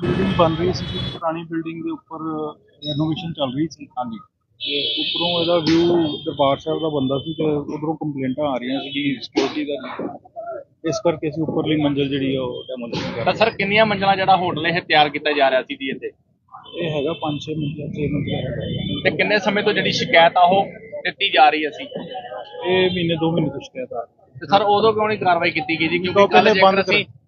Building ਬਣ ਰਹੀ ਸੀ ਪੁਰਾਣੀ ਬਿਲਡਿੰਗ ਦੇ ਉੱਪਰ ਰੈਨੋਵੇਸ਼ਨ ਚੱਲ ਰਹੀ ਸੀ। ਹਾਂਜੀ। ਤੇ ਉੱਪਰੋਂ ਇਹਦਾ ਵਿਊ ਦਰਬਾਰ ਸਾਹਿਬ ਦਾ ਬੰਦਾ ਸੀ ਤੇ ਉਧਰੋਂ ਕੰਪਲੇਂਟਾਂ ਆ ਰਹੀਆਂ ਸੀ ਕਿ ਸਿਕਿਉਰਿਟੀ ਦਾ ਇਸ ਕਰਕੇ ਅਸੀਂ ਉੱਪਰਲੀ ਮੰਜ਼ਿਲ ਜਿਹੜੀ ਆ ਉਹ ਡੈਮੋਲੀਸ਼ਨ ਕਰ ਤਾਂ ਸਰ ਕਿੰਨੀਆਂ ਮੰਜ਼ਲਾਂ ਜਿਹੜਾ ਹੋਟਲ ਇਹ ਤਿਆਰ ਕੀਤਾ ਜਾ ਰਿਹਾ ਸੀ ਜੀ ਇੱਥੇ। ਇਹ ਹੈਗਾ 5-6 ਮੰਜ਼ਿਲ 6 ਮੰਜ਼ਿਲ ਹੈਗਾ ਤੇ ਕਿੰਨੇ ਸਮੇਂ ਤੋਂ ਜਿਹੜੀ ਸ਼ਿਕਾਇਤ ਆ ਉਹ ਦਿੱਤੀ ਜਾ ਰਹੀ ਸੀ? ਇਹ ਮਹੀਨੇ ਦੋ ਮਹੀਨੇ ਤੋਂ ਸ਼ਿਕਾਇਤ ਆ ਰਹੀ ਤੇ ਸਰ ਉਦੋਂ ਕਿਉਂ ਨਹੀਂ ਕਾਰਵਾਈ ਕੀਤੀ ਗਈ ਜੀ? ਕਿਉਂਕਿ ਕੱਲ ਜੇਕਰ ਅਸੀਂ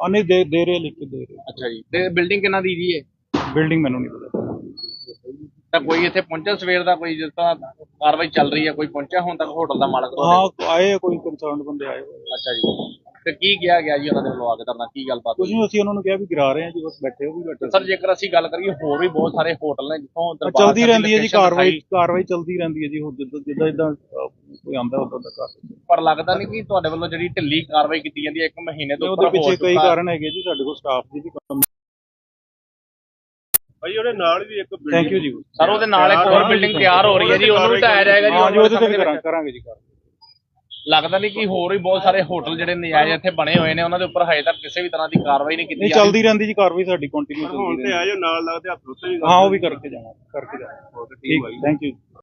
ਆ ਨਹੀਂ ਦੇ ਦੇ ਰਹੇ ਲਿਖ ਕੇ ਦੇ ਰਹੇ ਅੱਛਾ ਜੀ। ਤੇ ਬਿਲਡਿੰਗ ਕਿੰਨਾ ਦੀ ਜੀ ਇਹ? ਬਿਲਡਿੰਗ ਮੈਨੂੰ ਨਹੀਂ ਪਤਾ। ਤਾਂ ਕੋਈ ਇੱਥੇ ਪਹੁੰਚਿਆ ਸਵੇਰ ਦਾ ਕੋਈ ਜਿਸ ਤਰ੍ਹਾਂ ਕਾਰਵਾਈ ਚੱਲ ਰਹੀ ਹੈ ਕੋਈ ਪਹੁੰਚਿਆ ਹੁਣ ਤੱਕ ਹੋਟਲ ਦਾ ਮਾਲਕ ਤੁਹਾਡੇ? ਹਾਂ ਆਏ ਆ ਕੋਈ ਕੰਸਰਨਡ ਬੰਦੇ ਆਏ ਹੋਏ ਆ। ਅੱਛਾ ਜੀ। ਤੇ ਕੀ ਕਿਹਾ ਗਿਆ ਜੀ ਉਹਨਾਂ ਦੇ ਵੱਲੋਂ ਆ ਕੇ ਤੁਹਾਡੇ ਨਾਲ ਕੀ ਗੱਲਬਾਤ ਕੁਝ ਹੋਈ ਨਹੀਂ ਅਸੀਂ ਉਹਨਾਂ ਨੂੰ ਕਿਹਾ ਵੀ ਗਿਰਾ ਰਹੇ ਹਾਂ ਜੀ ਬਸ ਬੈਠੇ ਹੋ ਵੀ ਬੈਠੇ ਸਰ ਜੇਕਰ ਅਸੀਂ ਗੱਲ ਕਰੀਏ ਹੋਰ ਵੀ ਬਹੁਤ ਸਾਰੇ ਹੋਟਲ ਨੇ ਜਿੱਥੋਂ ਦਰਬਾਰ ਚਲਦੀ ਸਾਹਿਬ ਰਹਿੰਦੀ ਹੈ ਜੀ location ਕਾਰਵਾਈ ਦਿਖਾਈ, ਕਾਰਵਾਈ ਚਲਦੀ ਰਹਿੰਦੀ ਹੈ ਜੀ ਹੁਣ ਜਿੱਦਾਂ ਜਿੱਦਾਂ ਇਦਾਂ ਕੋਈ ਆਂਦਾ ਉਦਾਂ ਦਾ ਕਰ ਪਰ ਲੱਗਦਾ ਨਹੀਂ ਕਿ ਤੁਹਾਡੇ ਵੱਲੋਂ ਜਿਹੜੀ ਢਿੱਲੀ ਕਾਰਵਾਈ ਕੀਤੀ ਜਾਂਦੀ ਹੈ ਇੱਕ ਮਹੀਨੇ ਤੋਂ ਉਹਦੇ ਉੱਪਰ ਹੋ ਪਿੱਛੇ ਕਈ ਚੁੱਕਾ। ਕਾਰਨ ਹੈਗੇ ਜੀ ਸਾਡੇ ਕੋਲ ਸਟਾਫ ਦੀ ਵੀ ਕੰਮ ਭਾਈ ਉਹਦੇ ਨਾਲ ਵੀ ਇੱਕ ਥੈਂਕ ਯੂ ਜੀ। ਸਰ ਉਹਦੇ ਨਾਲ ਇੱਕ ਹੋਰ ਬਿਲਡਿੰਗ ਤਿਆਰ ਹੋ ਰਹੀ ਹੈ ਜੀ ਉਹਨੂੰ ਵੀ ਢਾਇਆ ਜਾਏਗਾ ਜੀ ਹਾਂ ਜੀ ਉਹਦੇ ਤੇ ਵੀ ਕਰਾਂ-। ਕਰਾਂਗੇ ਜੀ ਕਰਾਂਗੇ ਲੱਗਦਾ ਨਹੀਂ ਕਿ ਹੋਰ ਵੀ ਬਹੁਤ ਸਾਰੇ ਹੋਟਲ ਜਿਹੜੇ ਨਜਾਇਜ਼ ਇੱਥੇ ਬਣੇ ਹੋਏ ਨੇ ਉਹਨਾਂ ਦੇ ਉੱਪਰ ਹਜੇ ਤੱਕ ਕਿਸੇ ਵੀ ਤਰ੍ਹਾਂ ਦੀ ਕਾਰਵਾਈ ਨਹੀਂ ਕੀਤੀ ਨਹੀਂ ਜਾ ਰਹੀ। ਚੱਲਦੀ ਰਹਿੰਦੀ ਜੀ ਕਾਰਵਾਈ ਸਾਡੀ ਕੰਟੀਨਿਊ ਹੁਣ ਚੱਲਦੀ ਤੇ ਰਹਿੰਦੀ। ਆਜੋ ਨਾਲ ਲੱਗਦੇ ਹੱਥ ਉੱਤੇ ਵੀ ਹਾਂ ਉਹ ਵੀ ਕਰਕੇ ਜਾਣਾ ਕਰਕੇ ਜਾਣਾ ਠੀਕ ਥੈਂਕ ਯੂ